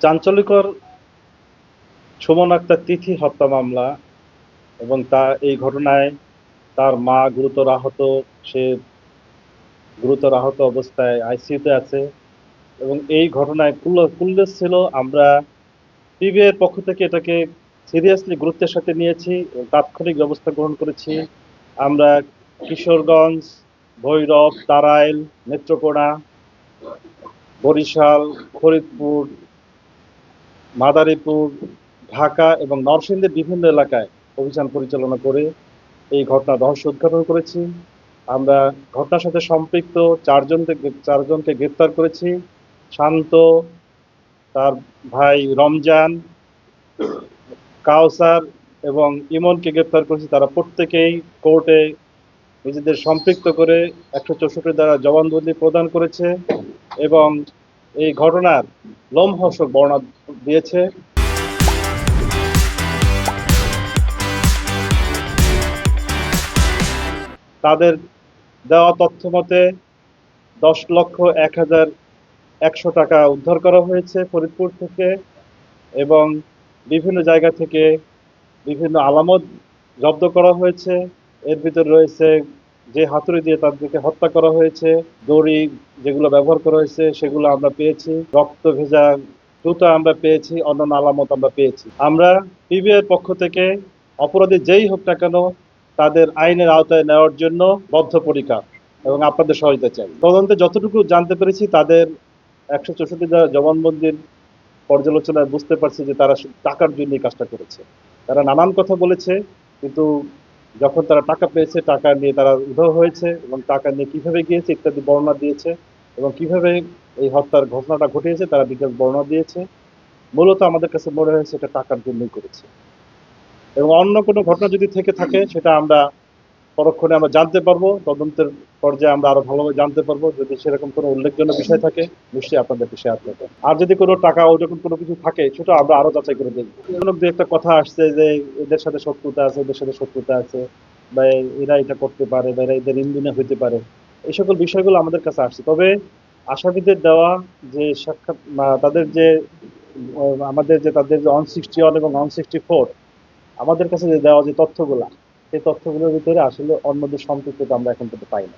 চাঞ্চল্যকর সুমন আক্তার তিথি হত্যা মামলা এবং তা, এই ঘটনায় তার মা গুরুতর আহত, সে গুরুতর আহত অবস্থায় আইসিইউতে আছে এবং এই ঘটনায় কুল- কুল্লেস ছিল। আমরা পিবিএর পক্ষ থেকে এটাকে সিরিয়াসলি গুরুত্বের সাথে নিয়েছি তাৎক্ষণিক ব্যবস্থা গ্রহণ করেছি। আমরা কিশোরগঞ্জ, ভৈরব, তারাইল, নেত্রকোনা, বরিশাল, ফরিদপুর মাদারীপুর, ঢাকা এবং নরসিংদীর বিভিন্ন এলাকায় অভিযান পরিচালনা করে এই ঘটনা রহস্য উদ্ঘাটন করেছি। আমরা ঘটনার সাথে সম্পৃক্ত চারজনকে চারজনকে গ্রেপ্তার করেছি। শান্ত, তার ভাই রমজান, কাউসার এবং ইমনকে গ্রেপ্তার করেছি। তারা প্রত্যেকেই কোর্টে নিজেদের সম্পৃক্ত করে একশো চৌষট্টি দ্বারা জবানবন্দি প্রদান করেছে এবং এই ঘটনার লোমহর্ষক বর্ণনা দিয়েছে। তাদের দেওয়া তথ্য মতে, দশ লক্ষ এক হাজার একশো টাকা উদ্ধার করা হয়েছে ফরিদপুর থেকে এবং বিভিন্ন জায়গা থেকে বিভিন্ন আলামত জব্দ করা হয়েছে। এর ভিতরে রয়েছে যে হাতুড়ি দিয়ে তাদেরকে হত্যা করা হয়েছে, দড়ি যেগুলো ব্যবহার করা হয়েছে সেগুলো আমরা পেয়েছি। রক্ত ভেজা জুতা আমরা পেয়েছি, অন্যান্য আলামত আমরা পেয়েছি। আমরা পিবিআর পক্ষ থেকে, অপরাধী যেই হোক না কেন, তাদের আইনের আওতায় নেওয়ার জন্য বদ্ধপরিকর এবং আপনাদের সহায়তা চাই। তদন্তে যতটুকু জানতে পেরেছি, তাদের একশো চৌষট্টি জবানবন্দির পর্যালোচনায় বুঝতে পারছি যে তারা টাকার জন্য এই কাজটা করেছে। তারা নানান কথা বলেছে, কিন্তু যখন তারা টাকা পেয়েছে, টাকা নিয়ে তারা উধাও হয়েছে এবং টাকা নিয়ে কীভাবে গিয়েছে ইত্যাদি বর্ণনা দিয়েছে এবং কীভাবে এই হত্যার ঘটনাটা ঘটিয়েছে, তারা বিকাশ বর্ণনা দিয়েছে। মূলত আমাদের কাছে মনে হয়েছে এটা টাকার জন্যই করেছে। এবং অন্য কোনো ঘটনা যদি থেকে থাকে, সেটা আমরা পরক্ষণে আমরা জানতে পারব, তদন্তের পর্যায়ে আমরা আরও ভালোভাবে জানতে পারব। যদি সেরকম কোনো উল্লেখজনক বিষয় থাকে, নিশ্চয়ই আপনাদেরকে শেয়ার করব। আর যদি কোনো টাকা ওইরকম কোনো কিছু থাকে, সেটা আমরা আরও যাচাই করে দেখব। দু একটা কথা আসছে যে, এদের সাথে শত্রুতা আছে এদের সাথে শত্রুতা আছে, বা এরা এটা করতে পারে, বা এরা এদের ইন্ধনে হইতে পারে। এই সকল বিষয়গুলো আমাদের কাছে আসছে। তবে আসামিদের দেওয়া যে সাক্ষাৎ তাদের যে, আমাদের যে তাদের যে ওয়ান সিক্সটি ওয়ান এবং ওয়ান সিক্সটি ফোর আমাদের কাছে যে দেওয়া যে তথ্যগুলা, সেই তথ্যগুলোর ভিতরে আসলে অন্যদের সম্পৃক্ততা আমরা এখন পর্যন্ত পাই না